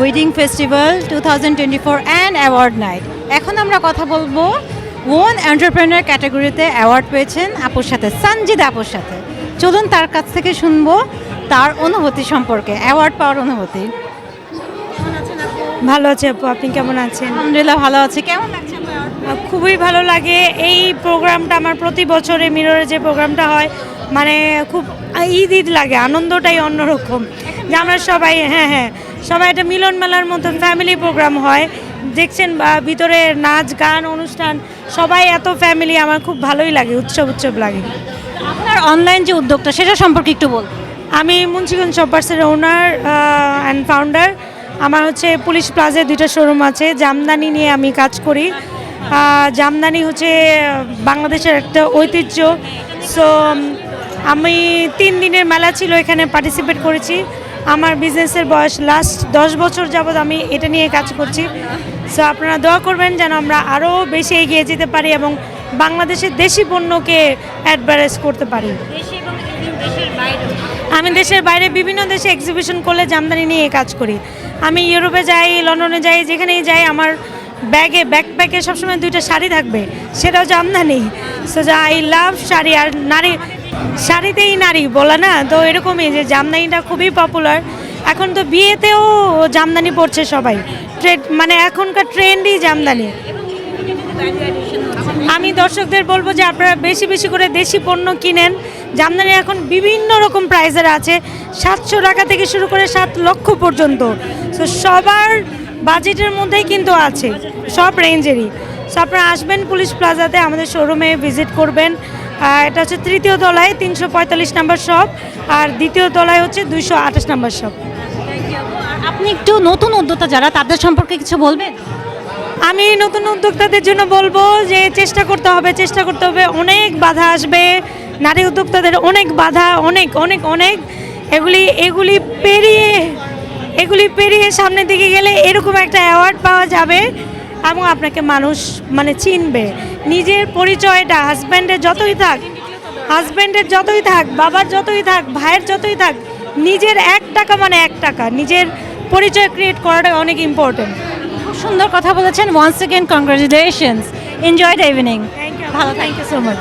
Wedding festival two thousand twenty four and award night এখন আমরা কথা বলব ওন এন্টারপ্রেনার ক্যাটাগরিতে অ্যাওয়ার্ড পেয়েছেন আপুর সাথে সঞ্জিদ আপুর সাথে। চলুন তার কাছ থেকে শুনব তার অনুভূতি সম্পর্কে অ্যাওয়ার্ড পাওয়ার অনুভূতি। ভালো আছে আপু আপনি কেমন আছেন? আলহামদুলিল্লাহ ভালো আছে। কেমন লাগছে খুবই ভালো লাগে। এই প্রোগ্রামটা আমার প্রতি বছরে মিররে যে প্রোগ্রামটা হয় মানে খুব ঈদ ঈদ লাগে আনন্দটাই অন্যরকম। যে আমরা সবাই হ্যাঁ হ্যাঁ। সবাই একটা মিলন মেলার মতন ফ্যামিলি প্রোগ্রাম হয়। দেখছেন বা ভিতরে নাচ গান অনুষ্ঠান সবাই এত ফ্যামিলি আমার খুব ভালোই লাগে উৎসব উৎসব লাগে। আপনার অনলাইন যে উদ্যোগটা সেটা সম্পর্কে একটু বল আমি মুন্সিগঞ্জ শপার্সের ওনার অ্যান্ড ফাউন্ডার আমার হচ্ছে পুলিশ প্লাজায় দুইটা শোরুম আছে জামদানি নিয়ে আমি কাজ করি। জামদানি হচ্ছে বাংলাদেশের একটা ঐতিহ্য। সো আমি তিন দিনের মেলা ছিল এখানে পার্টিসিপেট করেছি। আমার বিজনেসের বয়স লাস্ট দশ বছর যাবৎ আমি এটা নিয়ে কাজ করছি। সো আপনারা দোয়া করবেন যেন আমরা আরও বেশি এগিয়ে যেতে পারি এবং বাংলাদেশের দেশি পণ্যকে অ্যাডভারেজ করতে পারি। আমি দেশের বাইরে বিভিন্ন দেশে এক্সিবিশন করলে জামদানি নিয়ে কাজ করি। আমি ইউরোপে যাই লন্ডনে যাই যেখানেই যাই আমার ব্যাগে ব্যাকপ্যাকে সবসময় দুইটা শাড়ি থাকবে। সেটাও জামদানি। সো যা আই লাভ শাড়ি আর নারী শাড়িতেই নারী, বলে না? তো এরকমই যে জামদানিটা খুবই পপুলার এখন তো বিয়েতেও জামদানি পড়ছে সবাই। ট্রেড মানে এখনকার ট্রেন্ডই জামদানি। আমি দর্শকদের বলব যে আপনারা বেশি বেশি করে দেশি পণ্য কিনেন। জামদানি এখন বিভিন্ন রকম প্রাইজের আছে। সাতশো টাকা থেকে শুরু করে সাত লক্ষ পর্যন্ত। তো সবার বাজেটের মধ্যেই কিন্তু আছে। সব রেঞ্জেরই সো আপনারা আসবেন পুলিশ প্লাজাতে আমাদের শোরুমে ভিজিট করবেন। এটা হচ্ছে তৃতীয় তলায় তিনশো পঁয়তাল্লিশ নাম্বার শপ আর দ্বিতীয় তলায় হচ্ছে দুইশো আঠাশ নাম্বার শপ। আপনি একটু নতুন উদ্যোক্তা যারা তাদের সম্পর্কে কিছু বলবেন? আমি নতুন উদ্যোক্তাদের জন্য বলব যে চেষ্টা করতে হবে চেষ্টা করতে হবে। অনেক বাধা আসবে নারী উদ্যোক্তাদের অনেক বাধা অনেক অনেক অনেক। এগুলি এগুলি পেরিয়ে এগুলি পেরিয়ে সামনের দিকে গেলে এরকম একটা অ্যাওয়ার্ড পাওয়া যাবে। এবং আপনাকে মানুষ মানে চিনবে। নিজের পরিচয়টা হাজব্যান্ডের যতই থাক হাজব্যান্ডের যতই থাক বাবার যতই থাক ভাইয়ের যতই থাক নিজের এক টাকা মানে এক টাকা। নিজের পরিচয় ক্রিয়েট করাটা অনেক ইম্পর্টেন্ট খুব সুন্দর কথা বলেছেন। Once again congratulations enjoy the evening thank you ভালো থ্যাংক ইউ সো মাচ